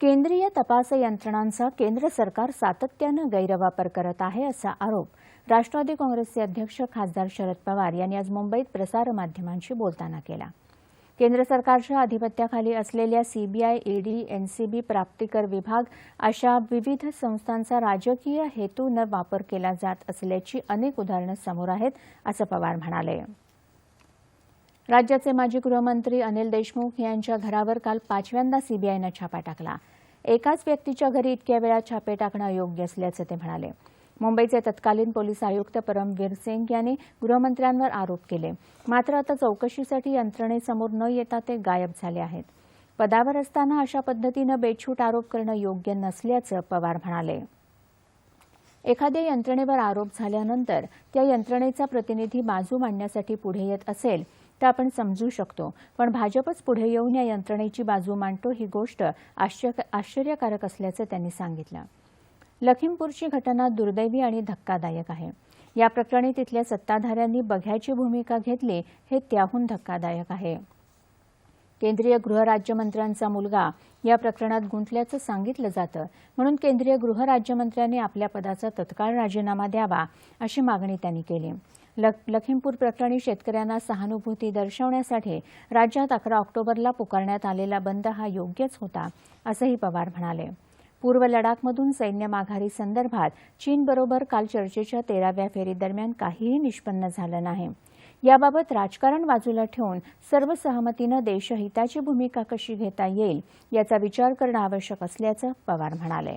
केंद्रीय तपास यंत्रणांचा केंद्र सरकार सातत्यानं गैरवापर करत आहे असा आरोप राष्ट्रवादी काँग्रेसचे अध्यक्ष खासदार शरद पवार यांनी आज मुंबईत प्रसारमाध्यमांशी बोलताना केला. केंद्र सरकारच्या अधिपत्याखाली असलेल्या सीबीआय ईडी एनसीबी प्राप्तिकर विभाग अशा विविध संस्थांचा राजकीय हेतूनं वापर केला जात असल्याची अनेक उदाहरणं समोर आहेत असं पवार म्हणाले. राज्याचे माजी गृहमंत्री अनिल देशमुख यांच्या घरावर काल पाचव्यांदा सीबीआयनं छापा टाकला. एकाच व्यक्तीच्या घरी इतक्या वेळा छापे टाकणं योग्य असल्याचं ते म्हणाले. मुंबईचे तत्कालीन पोलीस आयुक्त परमवीर सिंग यांनी गृहमंत्र्यांवर आरोप केले. मात्र आता चौकशीसाठी यंत्रणेसमोर न येता ते गायब झाले आहेत. पदावर असताना अशा पद्धतीनं बेछूट आरोप करणं योग्य नसल्याचं पवार म्हणाले. एखाद्या यंत्रणेवर आरोप झाल्यानंतर त्या यंत्रणेचा प्रतिनिधी बाजू मांडण्यासाठी पुढे येत असेल तर आपण समजू शकतो. पण भाजपच पुढे येऊन या यंत्रणेची बाजू मांडतो ही गोष्ट आश्चर्य- आश्चर्यकारक असल्याचं त्यांनी सांगितलं. लखीमपूरची घटना दुर्दैवी आणि धक्कादायक आहे. या प्रकरणी तिथल्या सत्ताधाऱ्यांनी बघ्याची भूमिका घेतली हे त्याहून धक्कादायक आहे. केंद्रीय गृहराज्यमंत्र्यांचा मुलगा या प्रकरणात गुंतल्याचं सांगितलं जातं. म्हणून केंद्रीय गृहराज्यमंत्र्यांनी आपल्या पदाचा तत्काळ राजीनामा द्यावा अशी मागणी त्यांनी केली. लख- लखीमपूर प्रकरणी शेतकऱ्यांना सहानुभूती दर्शवण्यासाठी राज्यात अकरा ऑक्टोबरला पुकारण्यात आलेला बंद हा योग्यच होता असंही पवार म्हणाले. पूर्व लडाखमधून सैन्य माघारी संदर्भात चीनबरोबर काल चर्चेच्या तेराव्या फेरीदरम्यान काहीही निष्पन्न झालं नाही. याबाबत राजकारण बाजूला ठेवून सर्व सहमतीनं देशहिताची भूमिका कशी घेता येईल याचा विचार करणं आवश्यक असल्याचं पवार म्हणाले.